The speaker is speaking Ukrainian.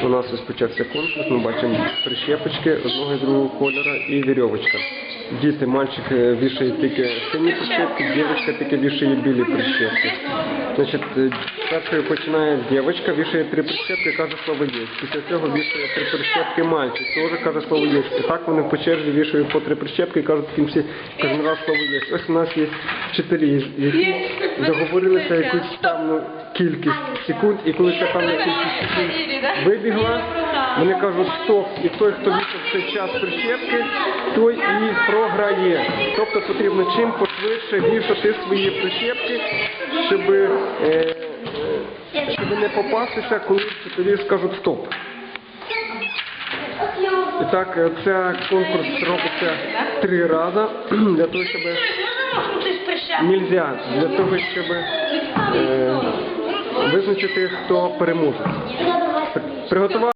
У нас ось почався конкурс, ми бачимо прищепочки одного і другого кольору і вірьовочка. Діти, мальчик е, вішає тільки сині прищепки, дівчинка тільки вішає білі прищепки. Значить, е, першою починає дівчинка, вішає три прищепки, каже слово є. Після цього вішає три прищепки мальчик, теж каже слово є. І так вони по черзі вішають по три прищепки і кажуть в кінці кожен раз слово є. Ось у нас є чотири, які договорилися якусь певну кількість секунд, і коли ця певна кількість секунд вибігла, вони кажуть стоп, і той, хто вішав в цей час прищепки, той і програє. Тобто потрібно чим пошвидше вішати свої прищепки, щоб, е, е, щоб не попастися, коли вчителі скажуть стоп. І так, е, це конкурс робиться три рази для того, щоб нельзя, для того, щоб е, визначити, хто переможе. Приготував.